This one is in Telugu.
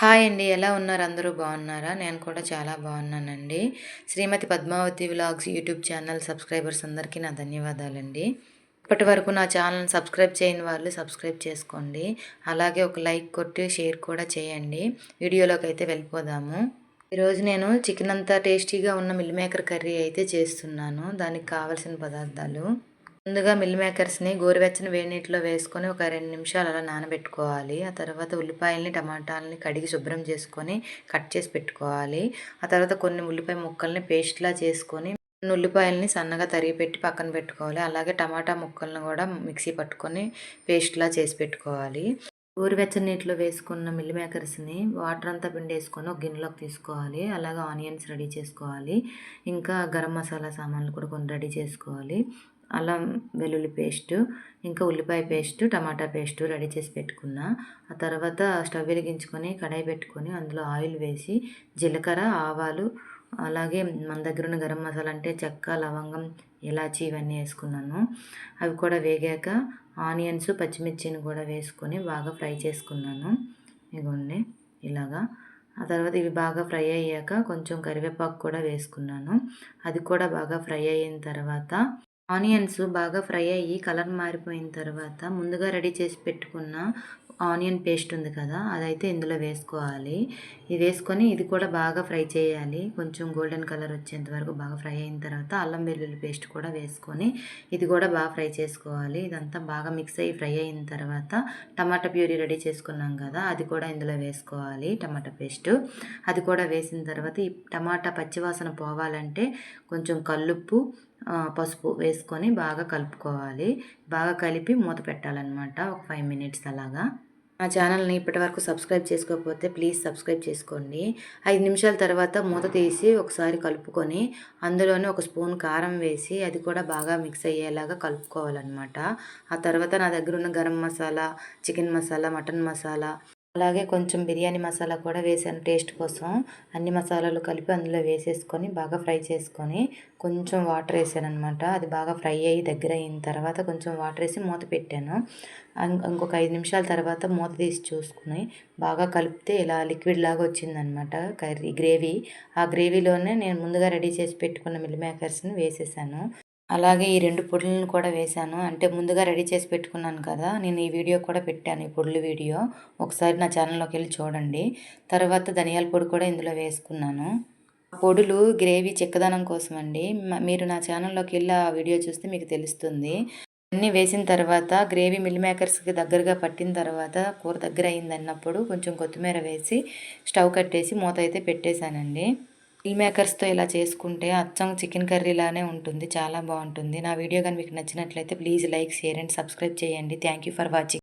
హాయ్ అండి ఎలా ఉన్నారు? అందరూ బాగున్నారా? నేను కూడా చాలా బాగున్నానండి. Srimathi Padmavathi vlogs YouTube channel subscribers అందరికీ నా ధన్యవాదాలండి. ఇప్పటి వరకు నా ఛానల్ సబ్స్క్రైబ్ చేయని వాళ్ళు సబ్స్క్రైబ్ చేసుకోండి. అలాగే ఒక లైక్ కొట్టి షేర్ కూడా చేయండి. వీడియోలోకి అయితే వెళ్ళిపోదాము. ఈరోజు నేను చికెన్ అంతా టేస్టీగా ఉన్న మిల్ మేకర్ కర్రీ అయితే చేస్తున్నాను. దానికి కావలసిన పదార్థాలు ముందుగా మిల్ మేకర్స్ని గోరువెచ్చని వేడి నీటిలో వేసుకొని ఒక రెండు నిమిషాలు అలా నానబెట్టుకోవాలి. ఆ తర్వాత ఉల్లిపాయల్ని టమాటాలని కడిగి శుభ్రం చేసుకొని కట్ చేసి పెట్టుకోవాలి. ఆ తర్వాత కొన్ని ఉల్లిపాయ ముక్కల్ని పేస్ట్లా చేసుకొని ఉల్లిపాయల్ని సన్నగా తరిగి పెట్టి పక్కన పెట్టుకోవాలి. అలాగే టమాటా ముక్కలను కూడా మిక్సీ పట్టుకొని పేస్ట్లా చేసి పెట్టుకోవాలి. గోరువెచ్చని నీటిలో వేసుకున్న మిల్ మేకర్స్ని వాటర్ అంతా పిండి వేసుకొని ఒక గిన్నెలోకి తీసుకోవాలి. అలాగే ఆనియన్స్ రెడీ చేసుకోవాలి. ఇంకా గరం మసాలా సామాన్లు కూడా కొన్ని రెడీ చేసుకోవాలి. అల్లం వెల్లుల్లి పేస్టు ఇంకా ఉల్లిపాయ పేస్టు టమాటా పేస్టు రెడీ చేసి పెట్టుకున్నా. ఆ తర్వాత స్టవ్ వెలిగించుకొని కడాయి పెట్టుకొని అందులో ఆయిల్ వేసి జీలకర్ర ఆవాలు అలాగే మన దగ్గర ఉన్న గరం మసాలా అంటే చెక్క లవంగం ఇలాచి ఇవన్నీ వేసుకున్నాను. అవి కూడా వేగాక ఆనియన్స్ పచ్చిమిర్చిని కూడా వేసుకొని బాగా ఫ్రై చేసుకున్నాను. ఇగోండి ఇలాగా. ఆ తర్వాత ఇవి బాగా ఫ్రై అయ్యాక కొంచెం కరివేపాకు కూడా వేసుకున్నాను. అది కూడా బాగా ఫ్రై అయిన తర్వాత ఆనియన్స్ బాగా ఫ్రై అయ్యి కలర్ మారిపోయిన తర్వాత ముందుగా రెడీ చేసి పెట్టుకున్న ఆనియన్ పేస్ట్ ఉంది కదా అదైతే ఇందులో వేసుకోవాలి. ఇది వేసుకొని ఇది కూడా బాగా ఫ్రై చేయాలి. కొంచెం గోల్డెన్ కలర్ వచ్చేంత వరకు బాగా ఫ్రై అయిన తర్వాత అల్లం వెల్లుల్లి పేస్ట్ కూడా వేసుకొని ఇది కూడా బాగా ఫ్రై చేసుకోవాలి. ఇదంతా బాగా మిక్స్ అయ్యి ఫ్రై అయిన తర్వాత టమాటా ప్యూరీ రెడీ చేసుకున్నాం కదా అది కూడా ఇందులో వేసుకోవాలి టమాటా పేస్ట్. అది కూడా వేసిన తర్వాత ఈ టమాటా పచ్చివాసన పోవాలంటే కొంచెం కల్లుప్పు పసుపు వేసుకొని బాగా కలుపుకోవాలి. బాగా కలిపి మూత పెట్టాలన్నమాట. ఒక ఫైవ్ మినిట్స్ అలాగా. మా ఛానల్ని ఇప్పటివరకు సబ్స్క్రైబ్ చేసుకోకపోతే ప్లీజ్ సబ్స్క్రైబ్ చేసుకోండి. ఐదు నిమిషాల తర్వాత మూత తీసి ఒకసారి కలుపుకొని అందులోనే ఒక స్పూన్ కారం వేసి అది కూడా బాగా మిక్స్ అయ్యేలాగా కలుపుకోవాలన్నమాట. ఆ తర్వాత నా దగ్గర ఉన్న గరం మసాలా చికెన్ మసాలా మటన్ మసాలా అలాగే కొంచెం బిర్యానీ మసాలా కూడా వేసాను టేస్ట్ కోసం. అన్ని మసాలాలు కలిపి అందులో వేసేసుకొని బాగా ఫ్రై చేసుకొని కొంచెం వాటర్ వేసాను అనమాట అది బాగా ఫ్రై అయ్యి దగ్గర అయిన తర్వాత కొంచెం వాటర్ వేసి మూత పెట్టాను. ఇంకొక ఐదు నిమిషాల తర్వాత మూత తీసి చూసుకుని బాగా కలిపితే ఇలా లిక్విడ్ లాగా వచ్చిందనమాట కర్రీ గ్రేవీ. ఆ గ్రేవీలోనే నేను ముందుగా రెడీ చేసి పెట్టుకున్న మిల్ మేకర్స్ని వేసేసాను. అలాగే ఈ రెండు పొడులను కూడా వేశాను. అంటే ముందుగా రెడీ చేసి పెట్టుకున్నాను కదా నేను ఈ వీడియో కూడా పెట్టాను ఈ పొడులు వీడియో. ఒకసారి నా ఛానల్లోకి వెళ్ళి చూడండి. తర్వాత ధనియాల పొడి కూడా ఇందులో వేసుకున్నాను. పొడులు గ్రేవీ చిక్కదనం కోసం అండి. మీరు నా ఛానల్లోకి వెళ్ళి ఆ వీడియో చూస్తే మీకు తెలుస్తుంది. అన్నీ వేసిన తర్వాత గ్రేవీ మిల్ మేకర్స్కి దగ్గరగా పట్టిన తర్వాత కూర దగ్గర అయింది అన్నప్పుడు కొంచెం కొత్తిమీర వేసి స్టవ్ కట్టేసి మూత అయితే పెట్టేశానండి. మిల్ మేకర్స్తో ఇలా చేసుకుంటే అచ్చం చికెన్ కర్రీలానే ఉంటుంది చాలా బాగుంటుంది. నా వీడియో కానీ మీకు నచ్చినట్లయితే please like share and subscribe చేయండి. Thank you for watching.